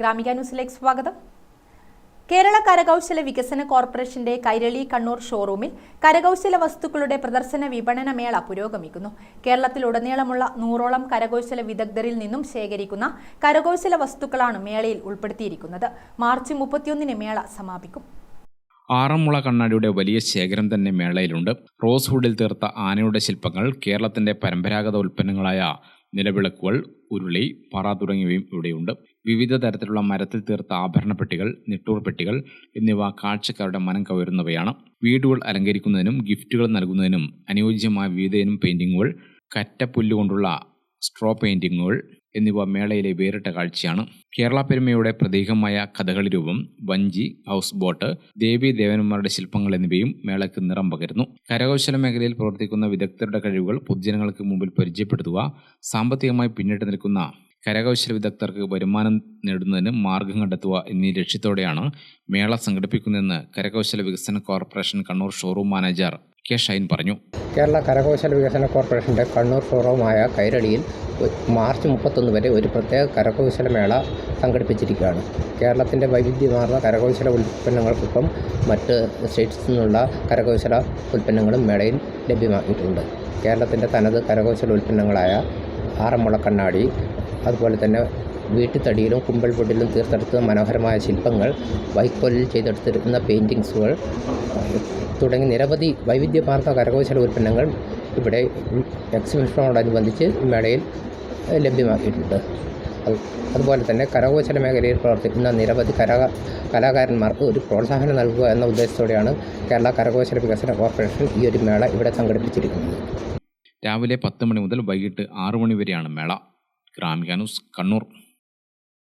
ഗ്രാമിക ന്യൂസിലേക്ക് സ്വാഗതം. കേരള കരകൗശല വികസന കോർപ്പറേഷന്റെ കൈരളി കണ്ണൂർ ഷോറൂമിൽ കരകൗശല വസ്തുക്കളുടെ പ്രദർശന വിപണന മേള പുരോഗമിക്കുന്നു. കേരളത്തിലുടനീളമുള്ള നൂറോളം കരകൗശല വിദഗ്ധരിൽ നിന്നും ശേഖരിക്കുന്ന കരകൗശല വസ്തുക്കളാണ് മേളയിൽ ഉൾപ്പെടുത്തിയിരിക്കുന്നത്. മാർച്ച് മുപ്പത്തിയൊന്നിന് മേള സമാപിക്കും. ആറന്മുള കണ്ണാടിയുടെ വലിയ ശേഖരം തന്നെ മേളയിലുണ്ട്. റോസ് വുഡിൽ തീർത്ത ആനയുടെ ശില്പങ്ങൾ കേരളത്തിന്റെ പരമ്പരാഗത ഉൽപ്പന്നങ്ങളായ നിലവിളക്കുകൾ ഉരുളി പറ തുടങ്ങിയവയും ഇവിടെയുണ്ട് വിവിധ തരത്തിലുള്ള മരത്തിൽ തീർത്ത ആഭരണപ്പെട്ടികൾ നെട്ടൂർ പെട്ടികൾ എന്നിവ കാഴ്ചക്കാരുടെ മനം കവരുന്നവയാണ്. വീടുകൾ അലങ്കരിക്കുന്നതിനും ഗിഫ്റ്റുകൾ നൽകുന്നതിനും അനുയോജ്യമായ വിവിധയിനം പെയിന്റിങ്ങുകൾ കറ്റപ്പുല്ലുകൊണ്ടുള്ള സ്ട്രോ പെയിന്റിങ്ങുകൾ എന്നിവ മേളയിലെ വേറിട്ട കാഴ്ചയാണ്. കേരള പെരുമയുടെ പ്രതീകമായ കഥകളി രൂപം വഞ്ചി ഹൗസ് ബോട്ട് ദേവീ ദേവന്മാരുടെ ശില്പങ്ങൾ എന്നിവയും മേളയ്ക്ക് നിറം പകരുന്നു. കരകൗശല മേഖലയിൽ പ്രവർത്തിക്കുന്ന വിദഗ്ധരുടെ കഴിവുകൾ പൊതുജനങ്ങൾക്ക് മുമ്പിൽ പരിചയപ്പെടുത്തുക സാമ്പത്തികമായി പിന്നിട്ട് നിൽക്കുന്ന കരകൗശല വിദഗ്ധർക്ക് വരുമാനം നേടുന്നതിന് മാർഗം കണ്ടെത്തുക എന്നീ ലക്ഷ്യത്തോടെയാണ് മേള സംഘടിപ്പിക്കുന്നതെന്ന് കരകൗശല വികസന corporation Kannur showroom manager K Shine പറഞ്ഞു. കേരള കരകൗശല വികസന കോർപ്പറേഷന്റെ കണ്ണൂർ ഷോറൂമായ കൈരളിയിൽ മാർച്ച് മുപ്പത്തൊന്ന് വരെ ഒരു പ്രത്യേക കരകൗശല മേള സംഘടിപ്പിച്ചിരിക്കുകയാണ്. കേരളത്തിന്റെ വൈവിധ്യമാർന്ന കരകൗശല ഉൽപ്പന്നങ്ങൾക്കൊപ്പം മറ്റ് സ്റ്റേറ്റ്സിൽ നിന്നുള്ള കരകൗശല ഉൽപ്പന്നങ്ങളും മേളയിൽ ലഭ്യമാക്കിയിട്ടുണ്ട് കേരളത്തിന്റെ തനത് കരകൗശല ഉൽപ്പന്നങ്ങളായ ആറന്മുള കണ്ണാടി അതുപോലെ തന്നെ വീട്ടുതടിയിലും കുമ്പൾ പൊടിയിലും തീർത്തെടുത്ത മനോഹരമായ ശില്പങ്ങൾ വൈക്കോലിൽ ചെയ്തെടുത്തിരുന്ന പെയിന്റിങ്സുകൾ തുടങ്ങി നിരവധി വൈവിധ്യമാർന്ന കരകൗശല ഉൽപ്പന്നങ്ങൾ ഇവിടെ എക്സിബിഷനോടനുബന്ധിച്ച് മേളയിൽ ലഭ്യമാക്കിയിട്ടുണ്ട്. അതുപോലെ തന്നെ കരകൗശല മേഖലയിൽ പ്രവർത്തിക്കുന്ന നിരവധി കര കലാകാരന്മാർക്ക് ഒരു പ്രോത്സാഹനം നൽകുക എന്ന ഉദ്ദേശത്തോടെയാണ് കേരള കരകൗശല വികസന കോർപ്പറേഷൻ ഈ ഒരു മേള ഇവിടെ സംഘടിപ്പിച്ചിരിക്കുന്നത്. രാവിലെ പത്ത് മണി മുതൽ വൈകിട്ട് ആറു മണി വരെയാണ് മേള. ഗ്രാമിക ന്യൂസ് കണ്ണൂർ.